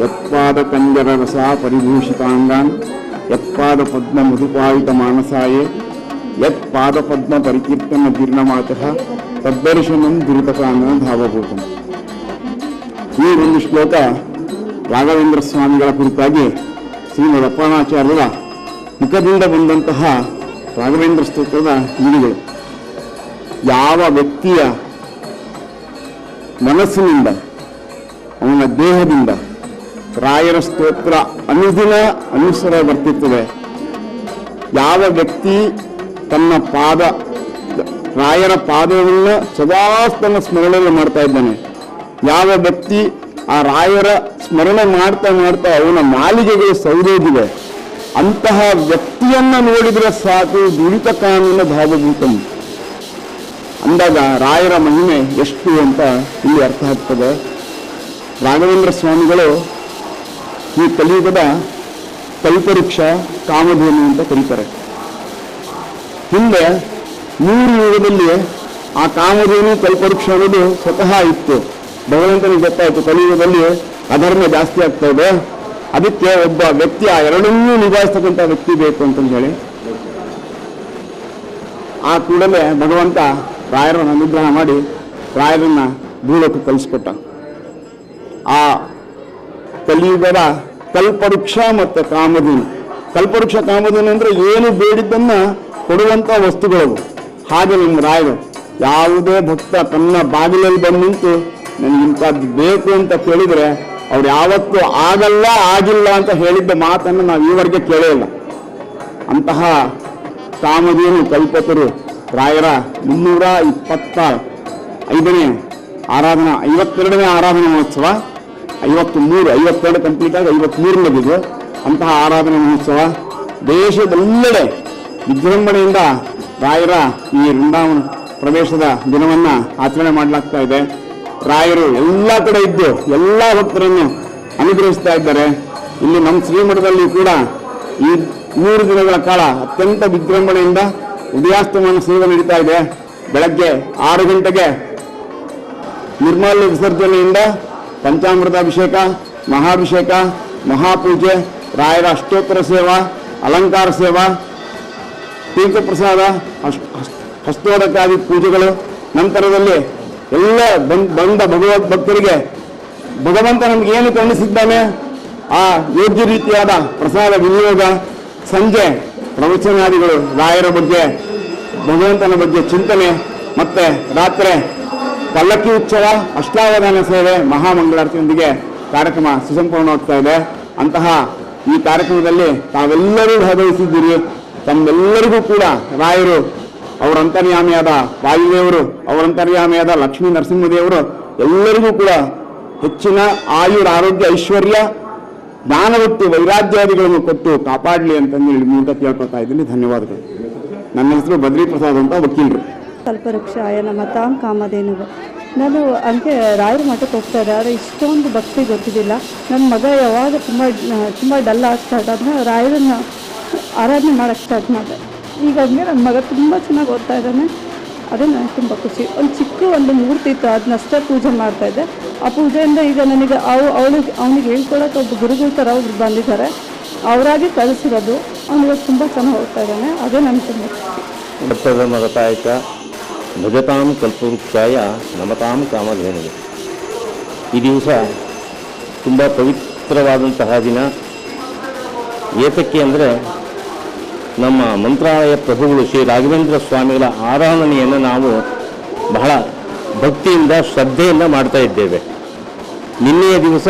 ಯತ್ಪಾದ ಕಂಜರ ರಸ ಪರಿಭೂಷಿತಾಂಗಾನ್ ಯತ್ಪಾದ ಪದ್ಮ ಮಧುಪಾಯಿತ ಮಾನಸಾಯೇ ಯತ್ ಪಾದ ಪದ್ಮ ಪರಿಕೀರ್ತನ ಜೀರ್ಣಮಾತಃ ತದ್ದರ್ಶನಂ ದುರಿತಕಾಂಗನ ಧಾವಭೂತಂ ಈ ಒಂದು ಶ್ಲೋಕ ರಾಘವೇಂದ್ರ ಸ್ವಾಮಿಗಳ ಕುರಿತಾಗಿ ಶ್ರೀಮದ್ ಅಪ್ಪಣಾಚಾರ್ಯರ ಮುಖದಿಂದ ಬಂದಂತಹ ರಾಘವೇಂದ್ರ ಸ್ತೋತ್ರದ ನುಡಿಗಳು ಯಾವ ವ್ಯಕ್ತಿಯ ಮನಸ್ಸಿನಿಂದ ದೇಹದಿಂದ ರಾಯರ ಸ್ತೋತ್ರ ಅನುದಿನ ಅನುಸರ ಬರ್ತಿರ್ತದೆ. ಯಾವ ವ್ಯಕ್ತಿ ತನ್ನ ಪಾದ, ರಾಯರ ಪಾದವನ್ನು ಸದಾ ತನ್ನ ಸ್ಮರಣೆ ಮಾಡ್ತಾ ಇದ್ದಾನೆ. ಯಾವ ವ್ಯಕ್ತಿ ಆ ರಾಯರ ಸ್ಮರಣೆ ಮಾಡ್ತಾ ಮಾಡ್ತಾ ಅವನ ಮಾಲಿಗೆಗಳು ಸೌದೋದಿವೆ ಅಂತಹ ವ್ಯಕ್ತಿಯನ್ನ ನೋಡಿದ್ರೆ ಸಾಕು ದುರಿತ ಕಾನೂನು ಭಾವಭೂತಂ ಅಂದಾಗ ರಾಯರ ಮಹಿಮೆ ಎಷ್ಟು ಅಂತ ಇಲ್ಲಿ ಅರ್ಥ ಆಗ್ತದೆ. ರಾಘವೇಂದ್ರ ಸ್ವಾಮಿಗಳು ಈ ಕಲಿಯುಗದ ಕಲ್ಪವೃಕ್ಷ, ಕಾಮಧೇನು ಅಂತ ಕರೀತಾರೆ. ಹಿಂದೆ ಮೂರು ಯುಗದಲ್ಲಿ ಆ ಕಾಮಧೇನು, ಕಲ್ಪವೃಕ್ಷ ಅನ್ನೋದು ಸ್ವತಃ ಇತ್ತು. ಭಗವಂತನಿಗೆ ಗೊತ್ತಾಯಿತು ಕಲಿಯುಗದಲ್ಲಿ ಅಧರ್ಮ ಜಾಸ್ತಿ ಆಗ್ತಾ ಇದೆ. ಅದಕ್ಕೆ ಒಬ್ಬ ವ್ಯಕ್ತಿ, ಆ ಎರಡನ್ನೂ ನಿಭಾಯಿಸ್ತಕ್ಕಂಥ ವ್ಯಕ್ತಿ ಬೇಕು ಅಂತಂದು ಹೇಳಿ. ಆ ಕೂಡಲೇ ಭಗವಂತ ರಾಯರನ್ನು ಅನುಗ್ರಹ ಮಾಡಿ ರಾಯರನ್ನ ಭೂಲೋಕ ಕಲಿಸ್ಕೊಟ್ಟ ಆ ಕಲಿಯುಗದ ಕಲ್ಪವೃಕ್ಷ ಮತ್ತು ಕಾಮಧೇನು. ಕಲ್ಪವೃಕ್ಷ, ಕಾಮಧೇನು ಅಂದರೆ ಏನು ಬೇಡಿದ್ದನ್ನ ಕೊಡುವಂಥ ವಸ್ತುಗಳು ಹಾಗೆ ನಿಮ್ಮ ರಾಯರು, ಯಾವುದೇ ಭಕ್ತ ತನ್ನ ಬಾಗಿಲಲ್ಲಿ ಬಂದು ನಿಂತು ನನಗೆ ಇಂಥದ್ದು ಬೇಕು ಅಂತ ಕೇಳಿದರೆ ಅವ್ರು ಯಾವತ್ತೂ ಆಗಲ್ಲ, ಆಗಿಲ್ಲ ಅಂತ ಹೇಳಿದ್ದ ಮಾತನ್ನು ನಾವು ಈವರೆಗೆ ಕೇಳೇ ಇಲ್ಲ. ಅಂತಹ ಕಾಮಧೇನು ಕಲ್ಪತರು ರಾಯರ ಮುನ್ನೂರ ಇಪ್ಪತ್ತ ಐದನೇ ಆರಾಧನಾ, ಐವತ್ತೆರಡನೇ ಆರಾಧನಾ ಮಹೋತ್ಸವ. ಐವತ್ತು ಮೂರು, ಐವತ್ತೆರಡು ಕಂಪ್ಲೀಟ್ ಆಗಿ ಐವತ್ಮೂರನೇದಿದೆ ಅಂತಹ ಆರಾಧನೆ ಮಹೋತ್ಸವ ದೇಶದೆಲ್ಲೆಡೆ ವಿಜೃಂಭಣೆಯಿಂದ ರಾಯರ ಈ ವೃಂದಾವನ ಪ್ರವೇಶದ ದಿನವನ್ನ ಆಚರಣೆ ಮಾಡಲಾಗ್ತಾ ಇದೆ. ರಾಯರು ಎಲ್ಲ ಕಡೆ ಇದ್ದು ಎಲ್ಲ ಭಕ್ತರನ್ನು ಅನುಗ್ರಹಿಸ್ತಾ ಇದ್ದಾರೆ. ಇಲ್ಲಿ ನಮ್ಮ ಶ್ರೀಮಠದಲ್ಲಿ ಕೂಡ ಈ ಮೂರು ದಿನಗಳ ಕಾಲ ಅತ್ಯಂತ ವಿಜೃಂಭಣೆಯಿಂದ ಉದಯಾಸ್ತಮಾನ ಸೇವೆ ನಡೀತಾ ಇದೆ. ಬೆಳಗ್ಗೆ ಆರು ಗಂಟೆಗೆ ನಿರ್ಮಾಲ್ಯ ವಿಸರ್ಜನೆಯಿಂದ ಪಂಚಾಮೃತ ಅಭಿಷೇಕ, ಮಹಾಭಿಷೇಕ, ಮಹಾಪೂಜೆ, ರಾಯರ ಅಷ್ಟೋತ್ತರ ಸೇವಾ, ಅಲಂಕಾರ ಸೇವಾ ತೀರ್ಥಪ್ರಸಾದ ಹಸ್ತೋಡಕಾದಿ ಪೂಜೆಗಳು. ನಂತರದಲ್ಲಿ ಎಲ್ಲ ಬಂದ್, ಬಂದ ಭಗವದ್ ಭಕ್ತರಿಗೆ ಭಗವಂತ ನಮ್ಗೆ ಏನು ಕಾಣಿಸಿದ್ದಾನೆ ಆ ಯೋಗ್ಯ ರೀತಿಯಾದ ಪ್ರಸಾದ ವಿನಿಯೋಗ, ಸಂಜೆ ಪ್ರವಚನಾದಿಗಳು, ರಾಯರ ಬಗ್ಗೆ, ಭಗವಂತನ ಬಗ್ಗೆ ಚಿಂತನೆ, ಮತ್ತೆ ರಾತ್ರಿ ಪಲ್ಲಕ್ಕಿ ಉತ್ಸವ, ಅಷ್ಟಾವಧಾನ ಸೇವೆ, ಮಹಾಮಂಗಳಾರತಿಯೊಂದಿಗೆ ಕಾರ್ಯಕ್ರಮ ಸುಸಂಪೂರ್ಣವಾಗ್ತಾ ಇದೆ. ಅಂತಹ ಈ ಕಾರ್ಯಕ್ರಮದಲ್ಲಿ ತಾವೆಲ್ಲರೂ ಭಾಗವಹಿಸಿದ್ದೀರಿ. ತಮ್ಮೆಲ್ಲರಿಗೂ ಕೂಡ ರಾಯರು, ಅವರ ಅಂತರ್ಯಾಮಿಯಾದ ವಾಯುದೇವರು, ಅವರ ಅಂತರ್ಯಾಮಿಯಾದ ಲಕ್ಷ್ಮೀ ನರಸಿಂಹದೇವರು, ಎಲ್ಲರಿಗೂ ಕೂಡ ಹೆಚ್ಚಿನ ಆಯುರ ಆರೋಗ್ಯ ಐಶ್ವರ್ಯ ಜ್ಞಾನವತ್ತು ವೈರಾಗ್ಯಾದಿಗಳನ್ನು ಕೊಟ್ಟು ಕಾಪಾಡಲಿ ಅಂತಂದು ಹೇಳಿ ಮೂಲಕ ಕೇಳ್ಕೊತಾ ಇದ್ದೀನಿ. ಧನ್ಯವಾದಗಳು. ನನ್ನ ಹೆಸರು ಬದ್ರಿ ಪ್ರಸಾದ್ ಅಂತ ವಕೀಲರು. ಕಲ್ಪವೃಕ್ಷಾಯ ನಮ್ಮ ತಾಮ್ ಕಾಮಧೇನುವೆ. ನಾನು ಹಂಗೆ ರಾಯರ ಮಠಕ್ಕೆ ಹೋಗ್ತಾ ಇದ್ದೆ. ಆದರೆ ಇಷ್ಟೊಂದು ಭಕ್ತಿ ಗೊತ್ತಿದ್ದಿಲ್ಲ. ನನ್ನ ಮಗ ಯಾವಾಗ ತುಂಬ ತುಂಬ ಡಲ್ ಆಗ್ತಾ ಇದ್ದಾನೆ ರಾಯರನ್ನ ಆರಾಧನೆ ಮಾಡೋಕ್ಕೆ ಸ್ಟಾರ್ಟ್ ಮಾಡಿದೆ. ಈಗ ಹಂಗೆ ನನ್ನ ಮಗ ತುಂಬ ಚೆನ್ನಾಗಿ ಓದ್ತಾ ಇದ್ದಾನೆ. ಅದೇ ನನಗೆ ತುಂಬ ಖುಷಿ. ಒಂದು ಚಿಕ್ಕ ಒಂದು ಮೂರ್ತಿ ಇತ್ತು. ಅದನ್ನಷ್ಟೇ ಪೂಜೆ ಮಾಡ್ತಾ ಇದ್ದೆ. ಆ ಪೂಜೆಯಿಂದ ಈಗ ನನಗೆ ಅವು ಅವಳಿಗೆ ಅವನಿಗೆ ಹೇಳ್ಕೊಳಕ್ಕೆ ಒಬ್ಬ ಗುರುಗಳ ಥರ ಒಬ್ರು ಬಂದಿದ್ದಾರೆ. ಅವರಾಗಿ ಕಲಿಸಿರೋದು ಅವನಿಗೆ ತುಂಬ ಚೆನ್ನಾಗಿ ಓದ್ತಾ ಇದ್ದಾನೆ. ಅದೇ ನನಗೆ ತುಂಬ ಖುಷಿ. ಭಕ್ತಧರ್ಮರತಾಯಕ ಭಜತಾಂ ಕಲ್ಪವೃಕ್ಷಾಯ ನಮತಾಂ ಕಾಮಧೇನುವೆ. ಈ ದಿವಸ ತುಂಬ ಪವಿತ್ರವಾದಂತಹ ದಿನ. ಏತಕ್ಕೆ ಅಂದರೆ ನಮ್ಮ ಮಂತ್ರಾಲಯ ಪ್ರಭುಗಳು ಶ್ರೀ ರಾಘವೇಂದ್ರ ಸ್ವಾಮಿಗಳ ಆರಾಧನೆಯನ್ನು ನಾವು ಬಹಳ ಭಕ್ತಿಯಿಂದ, ಶ್ರದ್ಧೆಯಿಂದ ಮಾಡ್ತಾ ಇದ್ದೇವೆ. ನಿನ್ನೆಯ ದಿವಸ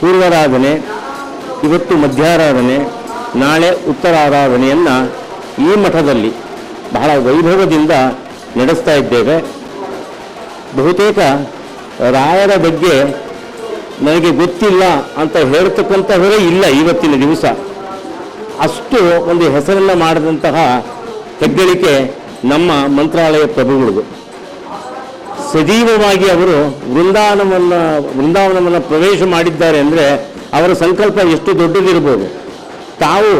ಪೂರ್ವಾರಾಧನೆ, ಇವತ್ತು ಮಧ್ಯಾರಾಧನೆ, ನಾಳೆ ಉತ್ತರಾರಾಧನೆಯನ್ನು ಈ ಮಠದಲ್ಲಿ ಬಹಳ ವೈಭವದಿಂದ ನಡೆಸ್ತಾ ಇದ್ದೇವೆ. ಬಹುತೇಕ ರಾಯರ ಬಗ್ಗೆ ನನಗೆ ಗೊತ್ತಿಲ್ಲ ಅಂತ ಹೇಳ್ತಕ್ಕಂಥವರೇ ಇಲ್ಲ ಇವತ್ತಿನ ದಿವಸ. ಅಷ್ಟು ಒಂದು ಹೆಸರನ್ನು ಮಾಡಿದಂತಹ ಹೆಗ್ಗಳಿಕೆ ನಮ್ಮ ಮಂತ್ರಾಲಯ ಪ್ರಭುಗಳಿಗೂ ಸಜೀವವಾಗಿ ಅವರು ವೃಂದಾವನವನ್ನು ವೃಂದಾವನವನ್ನು ಪ್ರವೇಶ ಮಾಡಿದ್ದಾರೆ ಅಂದರೆ ಅವರ ಸಂಕಲ್ಪ ಎಷ್ಟು ದೊಡ್ಡದಿರ್ಬೋದು. ತಾವು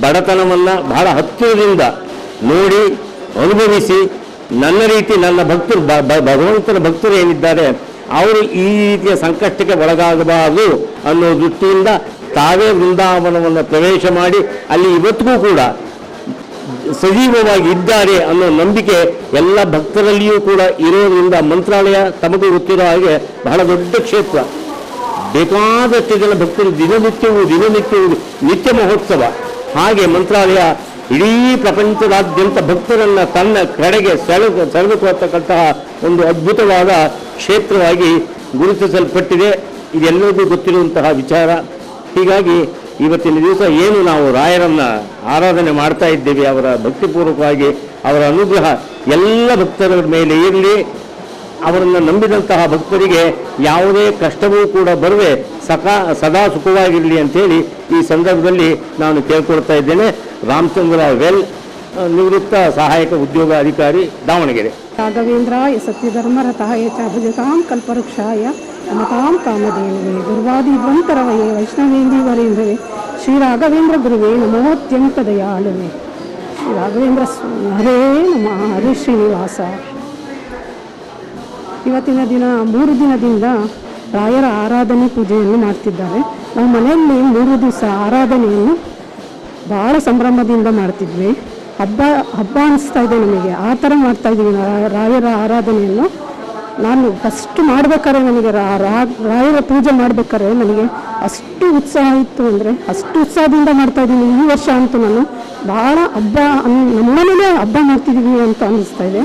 ಬಡತನವನ್ನು ಬಹಳ ಹತ್ತಿರದಿಂದ ನೋಡಿ ಅನುಭವಿಸಿ ನನ್ನ ರೀತಿ ನನ್ನ ಭಕ್ತರು ಭಗವಂತನ ಭಕ್ತರು ಏನಿದ್ದಾರೆ, ಅವರು ಈ ರೀತಿಯ ಸಂಕಷ್ಟಕ್ಕೆ ಒಳಗಾಗಬಾರದು ಅನ್ನೋ ದೃಷ್ಟಿಯಿಂದ ತಾವೇ ವೃಂದಾವನವನ್ನು ಪ್ರವೇಶ ಮಾಡಿ ಅಲ್ಲಿ ಇವತ್ತಿಗೂ ಕೂಡ ಸಜೀವವಾಗಿ ಇದ್ದಾರೆ ಅನ್ನೋ ನಂಬಿಕೆ ಎಲ್ಲ ಭಕ್ತರಲ್ಲಿಯೂ ಕೂಡ ಇರೋದ್ರಿಂದ ಮಂತ್ರಾಲಯ ತಮಗೂ ಗೊತ್ತಿರೋ ಹಾಗೆ ಬಹಳ ದೊಡ್ಡ ಕ್ಷೇತ್ರ. ಬೇಕಾದಷ್ಟು ಜನ ಭಕ್ತರು ದಿನನಿತ್ಯವೂ ದಿನನಿತ್ಯವೂ ನಿತ್ಯ ಮಹೋತ್ಸವ. ಹಾಗೆ ಮಂತ್ರಾಲಯ ಇಡೀ ಪ್ರಪಂಚದಾದ್ಯಂತ ಭಕ್ತರನ್ನು ತನ್ನ ಕಡೆಗೆ ಸೆಳೆದು ಸೆಳೆದುಕೊಳ್ತಕ್ಕಂತಹ ಒಂದು ಅದ್ಭುತವಾದ ಕ್ಷೇತ್ರವಾಗಿ ಗುರುತಿಸಲ್ಪಟ್ಟಿದೆ. ಇದೆಲ್ಲರಿಗೂ ಗೊತ್ತಿರುವಂತಹ ವಿಚಾರ. ಹೀಗಾಗಿ ಇವತ್ತಿನ ದಿವಸ ಏನು ನಾವು ರಾಯರನ್ನ ಆರಾಧನೆ ಮಾಡ್ತಾ ಇದ್ದೇವೆ ಅವರ ಭಕ್ತಿಪೂರ್ವಕವಾಗಿ, ಅವರ ಅನುಗ್ರಹ ಎಲ್ಲ ಭಕ್ತರ ಮೇಲೆ ಇರಲಿ. ಅವರನ್ನು ನಂಬಿದಂತಹ ಭಕ್ತರಿಗೆ ಯಾವುದೇ ಕಷ್ಟವೂ ಕೂಡ ಬರುವೆ, ಸಕಾ, ಸದಾ ಸುಖವಾಗಿರಲಿ ಅಂಥೇಳಿ ಈ ಸಂದರ್ಭದಲ್ಲಿ ನಾನು ಕೇಳ್ಕೊಳ್ತಾ ಇದ್ದೇನೆ. ರಾಮಚಂದ್ರ ವೆಲ್ ನಿವೃತ್ತ ಸಹಾಯಕ ಉದ್ಯೋಗ ಅಧಿಕಾರಿ ದಾವಣಗೆರೆ. ರಾಘವೇಂದ್ರಾಯ ಸತ್ಯಧರ್ಮರತಾಯ ಚ ಭಜತಾಂ ಕಲ್ಪವೃಕ್ಷಾಯ ನಮತಾಂ ಕಾಮಧೇನುವೆ ವೈಷ್ಣವೇಂದಿ ವರೇಂದ್ರೇ ಶ್ರೀ ರಾಘವೇಂದ್ರ ಗುರುವೇ ನಮೋತ್ಯಂತ ದಯಾಳುವೆ. ಶ್ರೀ ರಾಘವೇಂದ್ರ ಸ್ವಾಮಿ ಹರೇ ನಮಃ, ಹರಿ ಶ್ರೀನಿವಾಸ. ಇವತ್ತಿನ ದಿನ, ಮೂರು ದಿನದಿಂದ ರಾಯರ ಆರಾಧನೆ ಪೂಜೆಯನ್ನು ಮಾಡ್ತಿದ್ದಾರೆ. ನಾವು ಮನೆಯಲ್ಲಿ ಮೂರು ದಿವಸ ಆರಾಧನೆಯನ್ನು ಭಾಳ ಸಂಭ್ರಮದಿಂದ ಮಾಡ್ತಿದ್ವಿ. ಹಬ್ಬ ಹಬ್ಬ ಅನಿಸ್ತಾ ಇದೆ ನಮಗೆ. ಆ ಥರ ಮಾಡ್ತಾ ಇದ್ದೀವಿ ರಾಯರ ಆರಾಧನೆಯನ್ನು. ನಾನು ಫಸ್ಟ್ ಮಾಡ್ಬೇಕಾದ್ರೆ ನನಗೆ ರಾಯರ ಪೂಜೆ ಮಾಡ್ಬೇಕಾದ್ರೆ ನನಗೆ ಅಷ್ಟು ಉತ್ಸಾಹ ಇತ್ತು ಅಂದರೆ, ಅಷ್ಟು ಉತ್ಸಾಹದಿಂದ ಮಾಡ್ತಾ ಇದ್ದೀನಿ. ಈ ವರ್ಷ ಅಂತೂ ನಾನು ಭಾಳ ಹಬ್ಬ, ನಮ್ಮ ಮನೇಲೇ ಹಬ್ಬ ಮಾಡ್ತಿದ್ದೀವಿ ಅಂತ ಅನ್ನಿಸ್ತಾ ಇದೆ.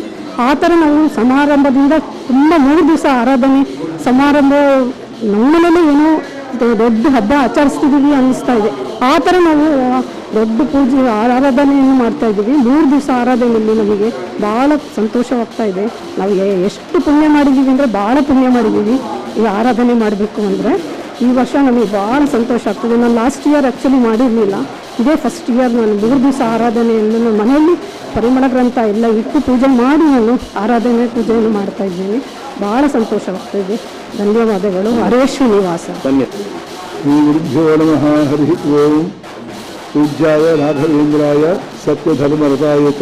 ಆ ಥರ ನಾವು ಸಮಾರಂಭದಿಂದ ತುಂಬ ಮೂರು ದಿವಸ ಆರಾಧನೆ ಸಮಾರಂಭ. ನಮ್ಮನೇಲೂ ಏನೋ ದೊಡ್ಡ ಹಬ್ಬ ಆಚರಿಸ್ತಿದ್ದೀವಿ ಅನ್ನಿಸ್ತಾ ಇದೆ. ಆ ಥರ ನಾವು ದೊಡ್ಡ ಪೂಜೆ, ಆರಾಧನೆಯನ್ನು ಮಾಡ್ತಾ ಇದ್ದೀವಿ. ಮೂರು ದಿವಸ ಆರಾಧನೆಯಲ್ಲಿ ನಮಗೆ ಭಾಳ ಸಂತೋಷವಾಗ್ತಾ ಇದೆ. ನಾವು ಎಷ್ಟು ಪುಣ್ಯ ಮಾಡಿದ್ದೀವಿ ಅಂದರೆ ಭಾಳ ಪುಣ್ಯ ಮಾಡಿದ್ದೀವಿ ಈ ಆರಾಧನೆ ಮಾಡಬೇಕು ಅಂದರೆ ಈ ವರ್ಷ ನಮಗೆ ಭಾಳ ಸಂತೋಷ ಆಗ್ತದೆ. ನಾನು ಲಾಸ್ಟ್ ಇಯರ್ ಆ್ಯಕ್ಚುಲಿ ಮಾಡಿರಲಿಲ್ಲ. ಇದೇ. ಫಸ್ಟ್ ಇಯರ್ ನಾನು ಮೂರು ದಿವಸ ಆರಾಧನೆಯನ್ನು ಮನೆಯಲ್ಲಿ ಪರಿಮಳ ಗ್ರಂಥ ಎಲ್ಲ ಇಟ್ಟು ಪೂಜೆ ಮಾಡಿ ನಾನು ಆರಾಧನೆ ಪೂಜೆಯನ್ನು ಮಾಡ್ತಾ ಇದ್ದೀನಿ. ಭಾಳ ಸಂತೋಷವಾಗ್ತಾಯಿದೆ ಧನ್ಯವಾದಗಳು. ಹರೇಶ್ ನಿವಾಸ. ಪೂಜ್ಯಾಯ ರಾಘವೇಂದ್ರಾಯ ಸತ್ಯಧರ್ಮರದಾಯಕ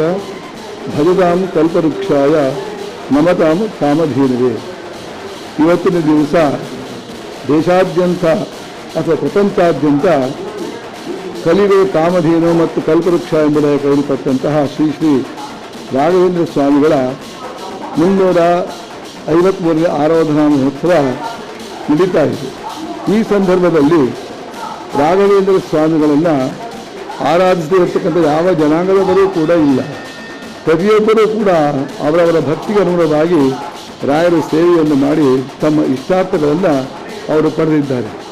ಭಜತಾಂ ಕಲ್ಪವೃಕ್ಷಾಯ. ಮಮತಾಂ ಕಾಮಧೇನುವೆ. ಇವತ್ತಿನ ದಿವಸ ದೇಶಾದ್ಯಂತ ಅಥವಾ ಪ್ರಪಂಚಾದ್ಯಂತ ಕಲಿಗಳು ಕಾಮಧೇನು ಮತ್ತು ಕಲ್ಪವೃಕ್ಷ ಎಂಬುದಾಗಿ ಕರೆಯಲ್ಪಟ್ಟಂತಹ ಶ್ರೀ ಶ್ರೀ ರಾಘವೇಂದ್ರ ಸ್ವಾಮಿಗಳ ಮುನ್ನೂರ ಐವತ್ಮೂರನೇ ಆರಾಧನಾ ಮಹೋತ್ಸವ ನಡೀತಾ ಇದೆ. ಈ ಸಂದರ್ಭದಲ್ಲಿ ರಾಘವೇಂದ್ರ ಸ್ವಾಮಿಗಳನ್ನು ಆರಾಧಿಸದೇ ಇರತಕ್ಕಂಥ ಯಾವ ಜನಾಂಗದವರೂ ಕೂಡ ಇಲ್ಲ. ಪ್ರತಿಯೊಬ್ಬರೂ ಕೂಡ ಅವರವರ ಭಕ್ತಿಗೆ ಅನುಗುಣವಾಗಿ ರಾಯರ ಸೇವೆಯನ್ನು ಮಾಡಿ ತಮ್ಮ ಇಷ್ಟಾರ್ಥಗಳನ್ನು ಅವರು ಪಡೆದಿದ್ದಾರೆ.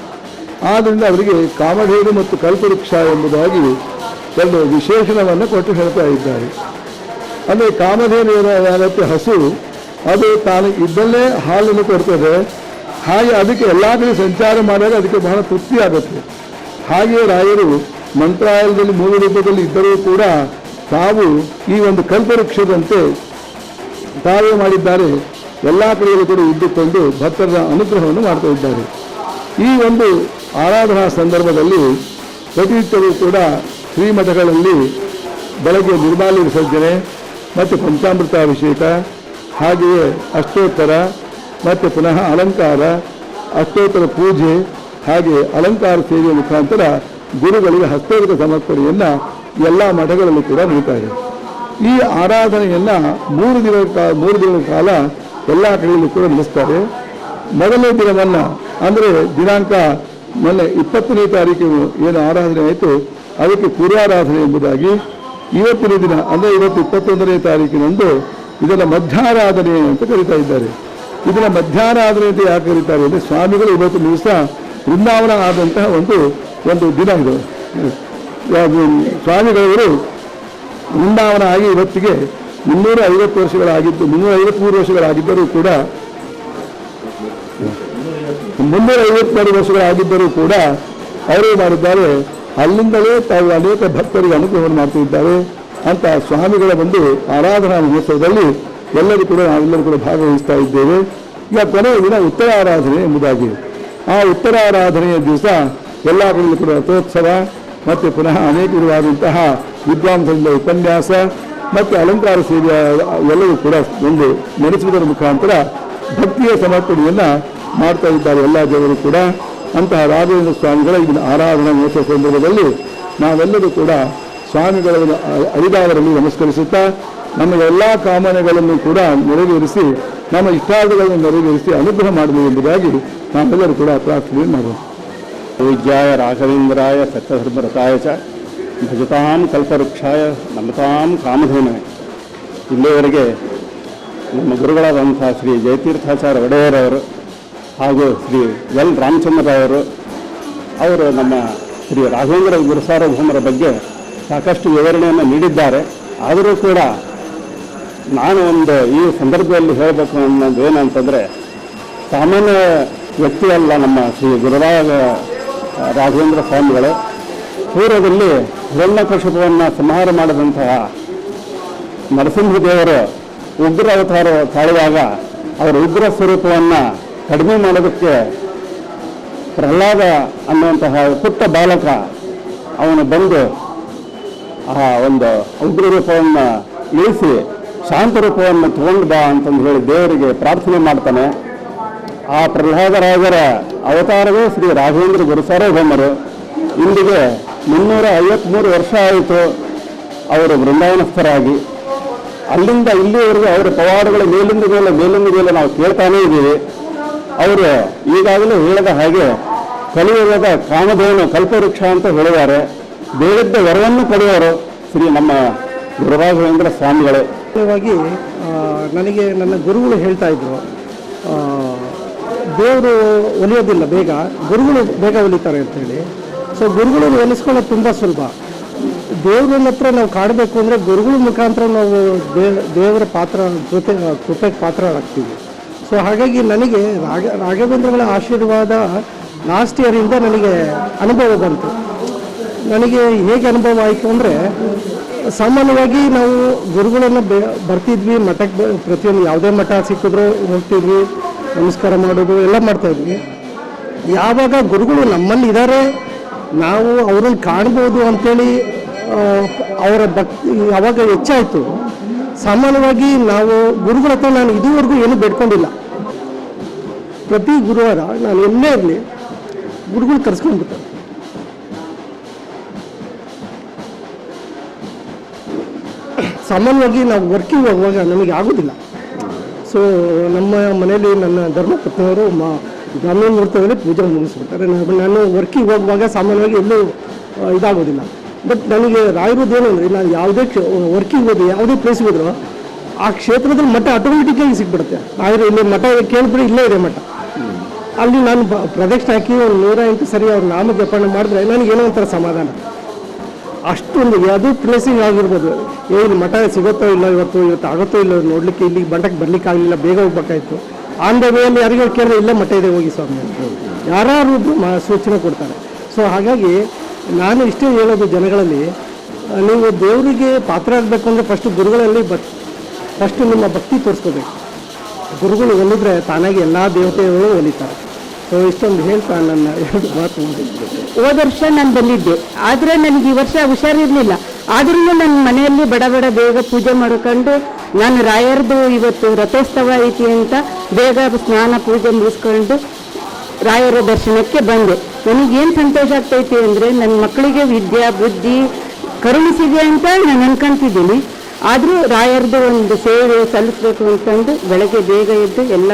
ಆದ್ದರಿಂದ ಅವರಿಗೆ ಕಾಮಧೇನು ಮತ್ತು ಕಲ್ಪವೃಕ್ಷ ಎಂಬುದಾಗಿ ಒಂದು ವಿಶೇಷಣವನ್ನು ಕೊಟ್ಟು ಹೇಳ್ತಾ ಇದ್ದಾರೆ. ಅಂದರೆ ಕಾಮಧೇನು ಏನಾಗುತ್ತೆ ಹಸು, ಅದು ತಾನು ಇದ್ದಲ್ಲೇ ಹಾಲನ್ನು ಕೊಡ್ತದೆ. ಹಾಗೆ ಅದಕ್ಕೆ ಎಲ್ಲ ಕಡೆ ಸಂಚಾರ ಮಾಡಿದರೆ ಅದಕ್ಕೆ ಬಹಳ ತೃಪ್ತಿ ಹಾಗೆಯೇ ರಾಯರು ಮಂತ್ರಾಲಯದಲ್ಲಿ ಮೂಲ ರೂಪದಲ್ಲಿ ಇದ್ದರೂ ಕೂಡ ತಾವು ಈ ಒಂದು ಕಲ್ಪವೃಕ್ಷದಂತೆ ತಾವೇ ಮಾಡಿದ್ದಾರೆ. ಎಲ್ಲ ಕಡೆಯಲ್ಲೂ ಕೂಡ ಇದ್ದುಕೊಂಡು ಭಕ್ತರ ಅನುಗ್ರಹವನ್ನು ಮಾಡ್ತಾ ಇದ್ದಾರೆ. ಈ ಒಂದು ಆರಾಧನಾ ಸಂದರ್ಭದಲ್ಲಿ ಪ್ರತಿನಿತ್ಯವೂ ಕೂಡ ಶ್ರೀಮಠಗಳಲ್ಲಿ ಬೆಳಗ್ಗೆ ನಿರ್ಮಾಲಿ ವಿಸರ್ಜನೆ ಮತ್ತು ಪಂಚಾಮೃತ ಅಭಿಷೇಕ ಹಾಗೆಯೇ ಅಷ್ಟೋತ್ತರ ಮತ್ತು ಪುನಃ ಅಲಂಕಾರ, ಅಷ್ಟೋತ್ತರ ಪೂಜೆ, ಹಾಗೆ ಅಲಂಕಾರ ಸೇವೆಯ ಮುಖಾಂತರ ಗುರುಗಳಿಗೆ ಹಸ್ತೋದಕ ಸಮರ್ಪಣೆಯನ್ನು ಎಲ್ಲ ಮಠಗಳಲ್ಲಿ ಕೂಡ ನೀಡುತ್ತಾರೆ ಈ ಆರಾಧನೆಯನ್ನು ಮೂರು ದಿನ ಕಾಲ ಮೂರು ದಿನಗಳ ಕಾಲ ಎಲ್ಲ ಕಡೆಯಲ್ಲೂ ಕೂಡ ನಡೆಸ್ತಾರೆ. ಮೊದಲನೇ ದಿನವನ್ನು ಅಂದರೆ ದಿನಾಂಕ ಮೊನ್ನೆ ಇಪ್ಪತ್ತನೇ ತಾರೀಕು ಏನು ಆರಾಧನೆ ಆಯಿತು, ಅದಕ್ಕೆ ಪೂರ್ವಾರಾಧನೆ ಎಂಬುದಾಗಿ ಇವತ್ತಿನ ದಿನ, ಅಂದರೆ ಇವತ್ತು ಇಪ್ಪತ್ತೊಂದನೇ ತಾರೀಕಿನಂದು ಇದನ್ನು ಮಧ್ಯಾರಾಧನೆ ಅಂತ ಕರೀತಾ ಇದ್ದಾರೆ. ಇದನ್ನು ಮಧ್ಯಾರಾಧನೆ ಅಂತ ಯಾಕೆ ಕರೀತಾರೆ ಅಂದರೆ ಸ್ವಾಮಿಗಳು ಇವತ್ತು ದಿವಸ ವೃಂದಾವನ ಆದಂತಹ ಒಂದು ಒಂದು ದಿನ ಇದು. ಸ್ವಾಮಿಗಳವರು ವೃಂದಾವನ ಆಗಿ ಇವತ್ತಿಗೆ ಮುನ್ನೂರ ಐವತ್ತು ವರ್ಷಗಳಾಗಿದ್ದು, ಮುನ್ನೂರ ಐವತ್ತ್ಮೂರು ವರ್ಷಗಳಾಗಿದ್ದರೂ ಕೂಡ ಮುನ್ನೂರ ಐವತ್ತಾರು ವರ್ಷಗಳಾಗಿದ್ದರೂ ಕೂಡ ಅವರು ಮಾಡಿದ್ದಾರೆ, ಅಲ್ಲಿಂದಲೇ ತಾವು ಅನೇಕ ಭಕ್ತರಿಗೆ ಅನುಗ್ರಹವನ್ನು ಮಾಡ್ತಿದ್ದಾರೆ ಅಂತ ಸ್ವಾಮಿಗಳ ಒಂದು ಆರಾಧನಾ ಮಹೋತ್ಸವದಲ್ಲಿ ಎಲ್ಲರೂ ಕೂಡ ನಾವೆಲ್ಲರೂ ಕೂಡ ಭಾಗವಹಿಸ್ತಾ ಇದ್ದೇವೆ. ಈಗ ಕೊನೆಯ ದಿನ ಉತ್ತರ ಆರಾಧನೆ ಎಂಬುದಾಗಿ. ಆ ಉತ್ತರ ಆರಾಧನೆಯ ದಿವಸ ಎಲ್ಲ ಕಡೆಯಲ್ಲೂ ಕೂಡ ರಥೋತ್ಸವ ಮತ್ತು ಪುನಃ ಅನೇಕ ವಿಧವಾದಂತಹ ವಿದ್ವಾಂಸರಿಂದ ಉಪನ್ಯಾಸ ಮತ್ತು ಅಲಂಕಾರ ಸೇವೆಯ ಎಲ್ಲವೂ ಕೂಡ ಒಂದು ನಡೆಸುವುದರ ಮುಖಾಂತರ ಭಕ್ತಿಯ ಸಮರ್ಪಣೆಯನ್ನು ಮಾಡ್ತಾ ಇದ್ದಾರೆ ಎಲ್ಲ ಜನರು ಕೂಡ. ಅಂತಹ ರಾಘವೇಂದ್ರ ಸ್ವಾಮಿಗಳ ಇದನ್ನು ಆರಾಧನಾ ಮಹೋತ್ಸವ ಸಂದರ್ಭದಲ್ಲಿ ನಾವೆಲ್ಲರೂ ಕೂಡ ಸ್ವಾಮಿಗಳ ಅರಿದಾದರಲ್ಲಿ ನಮಸ್ಕರಿಸುತ್ತಾ ನಮ್ಮ ಎಲ್ಲ ಕಾಮನೆಗಳನ್ನು ಕೂಡ ನೆರವೇರಿಸಿ, ನಮ್ಮ ಇಷ್ಟಾರ್ಥಗಳನ್ನು ನೆರವೇರಿಸಿ ಅನುಗ್ರಹ ಮಾಡಲಿ ಎಂಬುದಾಗಿ ನಾವೆಲ್ಲರೂ ಕೂಡ ಪ್ರಾರ್ಥನೆ ಮಾಡೋಣ. ಪೂಜ್ಯಾಯ ರಾಘವೇಂದ್ರಾಯ ಸತ್ಯಧರ್ಮರತಾಯ ಚ ಭಜತಾಂ ಕಲ್ಪವೃಕ್ಷಾಯ ನಮತಾಂ ಕಾಮಧೇನ ಇಲ್ಲಿಯವರೆಗೆ ನಮ್ಮ ಗುರುಗಳಾದಂಥ ಶ್ರೀ ಜಯತೀರ್ಥಾಚಾರ್ಯ ಒಡೆಯರವರು ಹಾಗೂ ಶ್ರೀ ಎಲ್ ರಾಮಚಂದ್ರರಾಯರು ಅವರು ನಮ್ಮ ಶ್ರೀ ರಾಘವೇಂದ್ರ ಗುರುಸಾರ್ವಭೌಮರ ಬಗ್ಗೆ ಸಾಕಷ್ಟು ವಿವರಣೆಯನ್ನು ನೀಡಿದ್ದಾರೆ. ಆದರೂ ಕೂಡ ನಾನು ಒಂದು ಈ ಸಂದರ್ಭದಲ್ಲಿ ಹೇಳಬೇಕು ಅನ್ನೋದು ಏನಂತಂದರೆ, ಸಾಮಾನ್ಯ ವ್ಯಕ್ತಿಯಲ್ಲ ನಮ್ಮ ಶ್ರೀ ಗುರುರಾಜ ರಾಘವೇಂದ್ರ ಸ್ವಾಮಿಗಳು. ಪೂರ್ವದಲ್ಲಿ ಹಿರಣ್ಯಕಶಿಪವನ್ನು ಸಂಹಾರ ಮಾಡಿದಂತಹ ನರಸಿಂಹದೇವರು ಉಗ್ರ ಅವತಾರ ತಾಳುವಾಗ ಅವರ ಉಗ್ರ ಸ್ವರೂಪವನ್ನು ಕಡಿಮೆ ಮಾಡೋದಕ್ಕೆ ಪ್ರಹ್ಲಾದ ಅನ್ನುವಂತಹ ಪುಟ್ಟ ಬಾಲಕ ಅವನು ಬಂದು ಆ ಒಂದು ಉಗ್ರ ರೂಪವನ್ನು ಇಳಿಸಿ ಶಾಂತ ರೂಪವನ್ನು ತಗೊಂಡು ಬಾ ಅಂತಂದು ಹೇಳಿ ದೇವರಿಗೆ ಪ್ರಾರ್ಥನೆ ಮಾಡ್ತಾನೆ. ಆ ಪ್ರಹ್ಲಾದರಾಜರ ಅವತಾರವೇ ಶ್ರೀ ರಾಘವೇಂದ್ರ ಗುರುಸಾರ್ವಭೌಮರು. ಇಂದಿಗೆ ಮುನ್ನೂರ ಐವತ್ತ್ಮೂರು ವರ್ಷ ಆಯಿತು ಅವರು ಬೃಂದಾವನಸ್ಥರಾಗಿ ಅಲ್ಲಿಂದ ಇಲ್ಲಿವರೆಗೂ ಅವರ ಪವಾಡಗಳು ಮೇಲಿಂದ ಮೇಲೆ ಮೇಲಿಂದ ಮೇಲೆ ನಾವು ಕೇಳ್ತಾನೇ ಇದ್ದೀವಿ. ಅವರು ಈಗಾಗಲೇ ಹೇಳಿದ ಹಾಗೆ ಕಲಿಯುಗದ ಕಾಮಧೇನು ಕಲ್ಪವೃಕ್ಷ ಅಂತ ಹೇಳಿದ್ದಾರೆ. ದೇವದ ವರವನ್ನು ಪಡೆಯುವರು ಶ್ರೀ ನಮ್ಮ ಗುರುರಾಘವೇಂದ್ರ ಸ್ವಾಮಿಗಳು. ಮುಖ್ಯವಾಗಿ ನನಗೆ ನನ್ನ ಗುರುಗಳು ಹೇಳ್ತಾ ಇದ್ರು. ದೇವರು ಒಲಿಯೋದಿಲ್ಲ ಬೇಗ, ಗುರುಗಳು ಬೇಗ ಒಲಿತಾರೆ ಅಂತೇಳಿ ಸೊ ಗುರುಗಳನ್ನು ಒಲಿಸ್ಕೊಳ್ಳೋದು ತುಂಬ ಸುಲಭ. ದೇವ್ರ ಹತ್ರ ನಾವು ಕಾಡಬೇಕು ಅಂದರೆ ಗುರುಗಳ ಮುಖಾಂತರ ನಾವು ದೇವರ ಪಾತ್ರ ಜೊತೆ, ಕೃಪೆಗೆ ಪಾತ್ರರಾಗ್ತೀವಿ ಸೊ ಹಾಗಾಗಿ ನನಗೆ ರಾಘ ರಾಘವೇಂದ್ರಗಳ ಆಶೀರ್ವಾದ ಲಾಸ್ಟ್ ಇಯರಿಂದ ನನಗೆ ಅನುಭವ ಬಂತು. ನನಗೆ ಹೇಗೆ ಅನುಭವ ಆಯಿತು ಅಂದರೆ, ಸಾಮಾನ್ಯವಾಗಿ ನಾವು ಗುರುಗಳನ್ನು ಬೆ, ಬರ್ತಿದ್ವಿ ಮಠಕ್ಕೆ ಪ್ರತಿಯೊಂದು ಯಾವುದೇ ಮಠ ಸಿಕ್ಕಿದ್ರು ಹೋಗ್ತಿದ್ವಿ, ನಮಸ್ಕಾರ ಮಾಡೋದು, ಎಲ್ಲ ಮಾಡ್ತಾಯಿದ್ವಿ ಯಾವಾಗ ಗುರುಗಳು ನಮ್ಮಲ್ಲಿ ಇದ್ದಾರೆ ನಾವು ಅವ್ರನ್ನ ಕಾಣ್ಬೋದು ಅಂಥೇಳಿ ಅವರ ಭಕ್ತಿ, ಯಾವಾಗ ಹೆಚ್ಚಾಯಿತು ಸಾಮಾನ್ಯವಾಗಿ ನಾವು ಗುರುಗಳ ಹತ್ರ ನಾನು ಇದುವರೆಗೂ ಏನು ಬೇಡ್ಕೊಂಡಿಲ್ಲ. ಪ್ರತಿ ಗುರುವಾರ ನಾನು ಎಲ್ಲೇ ಇರಲಿ ಗುರುಗಳು ಕರ್ಸ್ಕೊಂಡ್ಬಿಡ್ತಾರೆ. ಸಾಮಾನ್ಯವಾಗಿ ನಾವು ವರ್ಕಿಂಗ್ ಹೋಗುವಾಗ ನಮಗೆ ಆಗೋದಿಲ್ಲ. ಸೊ ನಮ್ಮ ಮನೆಯಲ್ಲಿ ನನ್ನ ಧರ್ಮಪತ್ನಿಯವರು ಮಾ ಗ್ರಾಮೀಣ ಮುಹೂರ್ತದಲ್ಲಿ ಪೂಜೆ ಮುಗಿಸ್ಬಿಡ್ತಾರೆ. ನಾನು ನಾನು ವರ್ಕಿಂಗ್ ಹೋಗುವಾಗ ಸಾಮಾನ್ಯವಾಗಿ ಎಲ್ಲೂ ಇದಾಗೋದಿಲ್ಲ. ಬಟ್ ನನಗೆ ರಾಯರದ್ದು ಅಂದರೆ ನಾನು ಯಾವುದೇ ವರ್ಕಿಂಗ್ ಹೋದ್ರೆ, ಯಾವುದೇ ಪ್ಲೇಸ್ಗೆ ಹೋದ್ರು ಆ ಕ್ಷೇತ್ರದಲ್ಲಿ ಮಠ ಆಟೋಮೆಟಿಕ್ಕಾಗಿ ಸಿಕ್ಬಿಡುತ್ತೆ. ರಾಯರು ಇಲ್ಲಿ ಮಠ ಕೇಳಿದ್ರೆ ಇಲ್ಲೇ ಇದೆ ಮಠ. ಅಲ್ಲಿ ನಾನು ಪ್ರದಕ್ಷಿಣೆ ಹಾಕಿ ಒಂದು ನೂರ ಎಂಟು ಸರಿ ಅವ್ರ ನಾಮ ಜಪಣೆ ಮಾಡಿದ್ರೆ ನನಗೆ ಏನೋ ಒಂಥರ ಸಮಾಧಾನ. ಅಷ್ಟೊಂದು ಯಾವುದು ಪ್ಲೇಸಿಂಗ್ ಆಗಿರ್ಬೋದು. ಏ, ಇಲ್ಲಿ ಮಠ ಸಿಗುತ್ತೋ ಇಲ್ಲ ಇವತ್ತು ಇವತ್ತು ಆಗುತ್ತೋ ಇಲ್ಲ ನೋಡ್ಲಿಕ್ಕೆ ಇಲ್ಲಿ ಮಠಕ್ಕೆ ಬರ್ಲಿಕ್ಕೆ ಆಗಲಿಲ್ಲ, ಬೇಗ ಹೋಗ್ಬೇಕಾಯ್ತು. ಆನ್ ದ ವೇಯಲ್ಲಿ ಯಾರಿಗೂ ಕೇಳಿದ್ರೆ ಇಲ್ಲೇ ಮಠ ಇದೆ ಹೋಗಿ ಸ್ವಾಮಿ. ಯಾರು ಸೂಚನೆ ಕೊಡ್ತಾರೆ. ಸೊ ಹಾಗಾಗಿ ನಾನು ಇಷ್ಟೇ ಹೇಳೋದು ಜನಗಳಲ್ಲಿ ನೀವು ದೇವರಿಗೆ ಪಾತ್ರ ಆಗಬೇಕು ಅಂದರೆ ಫಸ್ಟ್ ಗುರುಗಳಲ್ಲಿ ಬ ಫಸ್ಟ್ ನಿಮ್ಮ ಭಕ್ತಿ ತೋರಿಸ್ಕೋಬೇಕು. ಗುರುಗಳು ಒಲಿದ್ರೆ ತಾನಾಗಿ ಎಲ್ಲ ದೇವತೆಗಳು ಒಲಿತಾರೆ. ಸೊ ಇಷ್ಟೊಂದು ಹೇಳ್ತಾ ನನ್ನ ಎರಡು ಮಾತು. ಹೋದ ವರ್ಷ ನಾನು ಬಂದಿದ್ದೆ. ಆದರೆ ನನಗೆ ಈ ವರ್ಷ ಹುಷಾರಿರಲಿಲ್ಲ ಆದ್ರೂ ನನ್ನ ಮನೆಯಲ್ಲಿ ಬಡ ಬಡ ಬೇಗ ಪೂಜೆ ಮಾಡ್ಕೊಂಡು ನಾನು ರಾಯರದು ಇವತ್ತು ರಥೋತ್ಸವ ಐತಿ ಅಂತ ಬೇಗ ಸ್ನಾನ ಪೂಜೆ ಮುಗಿಸ್ಕೊಂಡು ರಾಯರ ದರ್ಶನಕ್ಕೆ ಬಂದೆ. ನನಗೇನು ಸಂತೋಷ ಆಗ್ತೈತಿ ಅಂದರೆ ನನ್ನ ಮಕ್ಕಳಿಗೆ ವಿದ್ಯಾ, ಬುದ್ಧಿ ಕರುಣಿಸಿದೆ ಅಂತ ನಾನು ಅನ್ಕೊಂತಿದ್ದೀನಿ. ಆದರೂ ರಾಯರದು ಒಂದು ಸೇವೆ ಸಲ್ಲಿಸ್ಬೇಕು ಅಂತಂದು ಬೆಳಗ್ಗೆ ಬೇಗ ಎದ್ದು ಎಲ್ಲ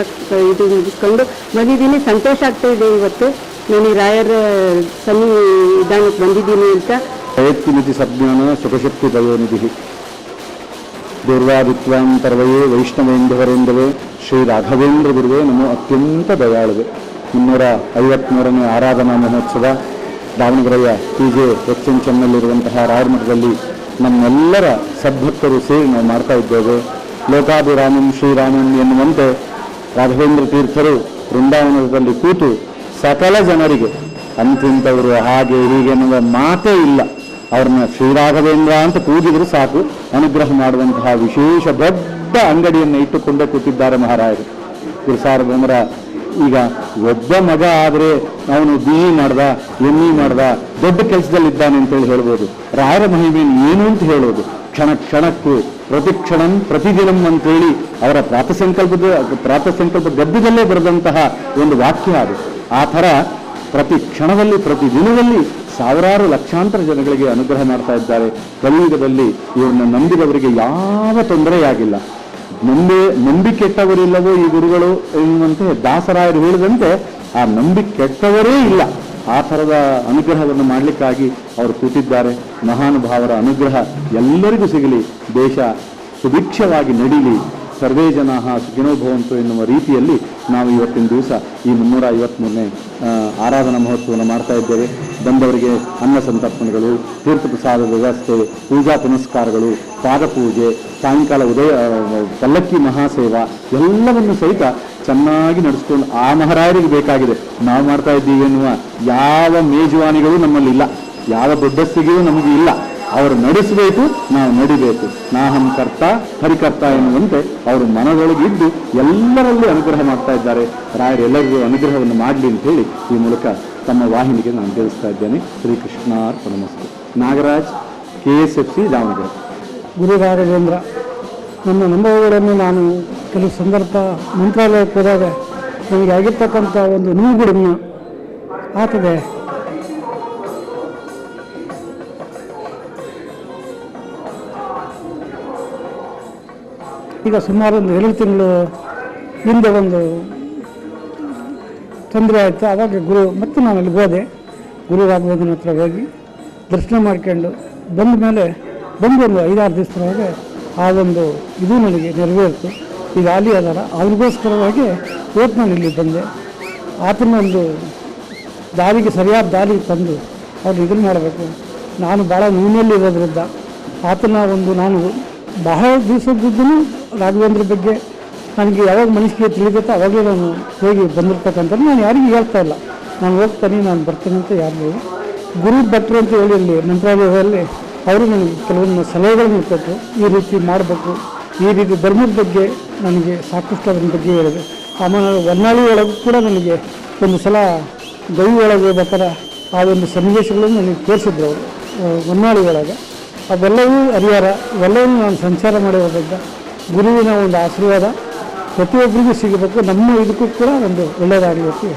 ಇದು ಮುಗಿಸ್ಕೊಂಡು ಬಂದಿದ್ದೀನಿ. ಸಂತೋಷ ಆಗ್ತಾ ಇದೆ ಇವತ್ತು. ನಾನು ರಾಯರ ಸನ್ನಿಧಾನಕ್ಕೆ ಬಂದಿದ್ದೀನಿ ಅಂತ. ಪ್ರಯತ್ನಿಧಿ ಸಜ್ಞಾನ ಸುಖಶಕ್ತಿ ದಯೋನಿಧಿ. ದುರ್ವಾದಿತ್ವಾಂತರ್ವಯೇ ವೈಷ್ಣವೇಂದ್ರವರೆಂದವೇ ಶ್ರೀ ರಾಘವೇಂದ್ರ ಗುರುವೇ ನಮ್ಮ ಅತ್ಯಂತ ದಯಾಳುವೆ. ಮುನ್ನೂರ ಐವತ್ಮೂರನೇ ಆರಾಧನಾ ಮಹೋತ್ಸವ. ದಾವಣಗೆರೆಯ ಪಿ ಜೆ ಎಕ್ಸ್ಟೆನ್ಷನ್ನಲ್ಲಿರುವಂತಹ ರಾಯಮಠದಲ್ಲಿ ನಮ್ಮೆಲ್ಲರ ಸದ್ಭಕ್ತರು ಸೇರಿ ನಾವು ಮಾಡ್ತಾ ಇದ್ದೇವೆ. ಲೋಕಾಭಿರಾಮಂ ಶ್ರೀರಾಮನ್ ಎನ್ನುವಂತೆ ರಾಘವೇಂದ್ರ ತೀರ್ಥರು ವೃಂದಾವನದಲ್ಲಿ ಕೂತು ಸಕಲ ಜನರಿಗೆ ಅಂತಿಂತವರು ಹಾಗೆ ಹೀಗೆ ಎನ್ನುವ ಮಾತೇ ಇಲ್ಲ. ಅವ್ರನ್ನ ಶ್ರೀರಾಘವೇಂದ್ರ ಅಂತ ಕೂಗಿದ್ರು ಸಾಕು. ಅನುಗ್ರಹ ಮಾಡುವಂತಹ ವಿಶೇಷ ದೊಡ್ಡ ಅಂಗಡಿಯನ್ನು ಇಟ್ಟುಕೊಂಡೇ ಕೂತಿದ್ದಾರೆ ಮಹಾರಾಜರು. ಗುರುಸಾರ್ವಭೌಮರ ಈಗ ಒಬ್ಬ ಮಗ ಆದರೆ ಅವನು ಬಿ ಇ ಮಾಡ್ದ, ಎಂ ಇ ಮಾಡ್ದ, ದೊಡ್ಡ ಕೆಲಸದಲ್ಲಿದ್ದಾನೆ ಅಂತೇಳಿ ಹೇಳ್ಬೋದು. ರಾಯರ ಮಹಿಮೆ ಏನು ಅಂತ ಹೇಳೋದು. ಕ್ಷಣ ಕ್ಷಣಕ್ಕೂ ಪ್ರತಿಕ್ಷಣಂ ಪ್ರತಿದಿನಂ ಅಂತೇಳಿ ಅವರ ಪ್ರಾತಸಂಕಲ್ಪದ, ಪ್ರಾತಸಂಕಲ್ಪ ಗದ್ಯದಲ್ಲೇ ಬರೆದಂತಹ ಒಂದು ವಾಕ್ಯ ಅದು. ಆ ಥರ ಪ್ರತಿ ಕ್ಷಣದಲ್ಲಿ, ಪ್ರತಿ ದಿನದಲ್ಲಿ ಸಾವಿರಾರು ಲಕ್ಷಾಂತರ ಜನಗಳಿಗೆ ಅನುಗ್ರಹ ಮಾಡ್ತಾ ಇದ್ದಾರೆ. ಕಲಿಯುಗದಲ್ಲಿ ಇವ್ರನ್ನ ನಂಬಿದವರಿಗೆ ಯಾವ ತೊಂದರೆಯಾಗಿಲ್ಲ. ನಂಬಿ ನಂಬಿ ಕೆಟ್ಟವರಿಲ್ಲವೋ ಈ ಗುರುಗಳು ಎನ್ನುವಂತೆ ದಾಸರಾಯರು ಹೇಳಿದಂತೆ ಆ ನಂಬಿ ಕೆಟ್ಟವರೇ ಇಲ್ಲ. ಆ ಥರದ ಅನುಗ್ರಹವನ್ನು ಮಾಡಲಿಕ್ಕಾಗಿ ಅವರು ಕೂತಿದ್ದಾರೆ. ಮಹಾನುಭಾವರ ಅನುಗ್ರಹ ಎಲ್ಲರಿಗೂ ಸಿಗಲಿ. ದೇಶ ಸುಭಿಕ್ಷವಾಗಿ ನಡೀಲಿ. ಸರ್ವೇ ಜನ ಸುಖಿನೋ ಭವಂತು ಎನ್ನುವ ರೀತಿಯಲ್ಲಿ ನಾವು ಇವತ್ತಿನ ದಿವಸ ಈ ಮುನ್ನೂರ ಐವತ್ಮೂರನೇ ಆರಾಧನಾ ಮಹೋತ್ಸವವನ್ನು ಮಾಡ್ತಾ ಇದ್ದೇವೆ. ಬಂದವರಿಗೆ ಅನ್ನ ಸಂತರ್ಪಣೆಗಳು, ತೀರ್ಥ ಪ್ರಸಾದ ವ್ಯವಸ್ಥೆ, ಪೂಜಾ ಪುನಸ್ಕಾರಗಳು ಪಾದಪೂಜೆ ಸಾಯಂಕಾಲ ಉದಯ ಪಲ್ಲಕ್ಕಿ ಮಹಾಸೇವಾ ಎಲ್ಲವನ್ನು ಸಹಿತ ಚೆನ್ನಾಗಿ ನಡೆಸ್ಕೊಂಡು ಆ ಮಹಾರಾಯರಿಗೆ ಬೇಕಾಗಿದೆ. ನಾವು ಮಾಡ್ತಾ ಇದ್ದೀವಿ ಎನ್ನುವ ಯಾವ ಮೇಜುವಾನಿಗಳು ನಮ್ಮಲ್ಲಿಲ್ಲ. ಯಾವ ದೊಡ್ಡಸ್ತಿಗೆಯೂ ನಮಗೆ ಇಲ್ಲ. ಅವರು ನಡೆಸಬೇಕು, ನಾವು ನಡಿಬೇಕು. ನಾಹಂ ಕರ್ತ, ಹರಿಕರ್ತ ಎನ್ನುವಂತೆ ಅವರು ಮನದೊಳಗಿದ್ದು ಎಲ್ಲರಲ್ಲೂ ಅನುಗ್ರಹ ಮಾಡ್ತಾ ಇದ್ದಾರೆ. ರಾಯರೆಲ್ಲರಿಗೂ ಅನುಗ್ರಹವನ್ನು ಮಾಡಲಿ ಅಂತ ಹೇಳಿ ಈ ಮೂಲಕ ತಮ್ಮ ವಾಹಿನಿಗೆ ನಾನು ತಿಳಿಸ್ತಾ ಇದ್ದೇನೆ. ಶ್ರೀಕೃಷ್ಣಾರ್ಪಣಮಸ್ತು Nagaraj K S F C Davanagere. Guru Raghavendra ನನ್ನ ಅನುಭವಗಳನ್ನು ನಾನು ಕೆಲವು ಸಂದರ್ಭ ಮಂತ್ರಾಲಯಕ್ಕೆ ಹೋದಾಗ ನನಗೆ ಆಗಿರ್ತಕ್ಕಂಥ ಒಂದು ನೋವುಗಳನ್ನು ಆತದೆ ಈಗ ಸುಮಾರು ಒಂದು ಎರಡು ತಿಂಗಳು ಹಿಂದೆ ಒಂದು ತೊಂದರೆ ಆಯಿತು. ಆವಾಗ ಗುರು, ಮತ್ತು ನಾನು ಅಲ್ಲಿಗೆ ಹೋದೆ. ಗುರು ರಾಘವೇಂದ್ರನ ಹತ್ರ ಹೋಗಿ ದರ್ಶನ ಮಾಡ್ಕೊಂಡು ಬಂದ ಮೇಲೆ ಬಂದು ಒಂದು ಐದಾರು ದಿವಸದೊಳಗೆ ಆ ಒಂದು ಇದು ನನಗೆ ನೆರವೇರಿತು. ಈಗ ಅಲ್ಲಿ ಅದಾರ. ಅವ್ರಿಗೋಸ್ಕರವಾಗಿ ಇವತ್ತು ನಾನು ಇಲ್ಲಿ ಬಂದೆ. ಆತನ ಒಂದು ದಾರಿಗೆ, ಸರಿಯಾದ ದಾರಿ ತಂದು ಅವ್ರು ಇದನ್ನು ಮಾಡಬೇಕು. ನಾನು ಭಾಳ ನೋವಿನಲ್ಲಿ ಇರೋದ್ರಿಂದ ಆತನ ಒಂದು, ನಾನು ಬಹಳ ದಿವಸದ್ದು ರಾಘವೇಂದ್ರ ಬಗ್ಗೆ ನನಗೆ ಯಾವಾಗ ಮನಸ್ಸಿಗೆ ತಿಳಿದೈತೆ ಅವಾಗಲೇ ನಾನು ಹೋಗಿ ಬಂದಿರ್ತಕ್ಕಂಥ ನಾನು ಯಾರಿಗೂ ಹೇಳ್ತಾ ಇಲ್ಲ. ನಾನು ಹೋಗ್ತಾನೆ, ನಾನು ಬರ್ತೀನಿ ಅಂತ ಯಾರಿಗೂ ಗುರು ಭಟ್ರು ಅಂತ ಹೇಳಿ ಇಲ್ಲಿ ಮಂತ್ರಾಲಯದಲ್ಲಿ ಅವರು ನನಗೆ ಕೆಲವೊಂದು ಸಲಹೆಗಳನ್ನು ಕೊಟ್ಟರು. ಈ ರೀತಿ ಮಾಡಬೇಕು. ಈ ರೀತಿ ಧರ್ಮದ ಬಗ್ಗೆ ನನಗೆ ಸಾಕಷ್ಟು ಅದ್ರ ಬಗ್ಗೆ ಹೇಳಿದೆ. ಆಮೇಲೆ ಹೊನ್ನಾಳಿ ಒಳಗೂ ಕೂಡ ನನಗೆ ಒಂದು ಸಲ ಗೈ ಒಳಗೆ ಬೇಕಾದ ಆ ಒಂದು ಸನ್ನಿವೇಶಗಳನ್ನು ನನಗೆ ತೋರಿಸಿದ್ರು ಅವರು ಹೊನ್ನಾಳಿ ಒಳಗೆ. ಅವೆಲ್ಲವೂ ಹರಿಹರ ಇವೆಲ್ಲವೂ ನಾನು ಸಂಚಾರ ಮಾಡಿರೋದ್ರಿಂದ ಗುರುವಿನ ಒಂದು ಆಶೀರ್ವಾದ ಪ್ರತಿಯೊಬ್ಬರಿಗೂ ಸಿಗಬೇಕು. ನಮ್ಮ ಇದಕ್ಕೂ ಕೂಡ ಒಂದು ಒಳ್ಳೆಯದಾಗಬೇಕು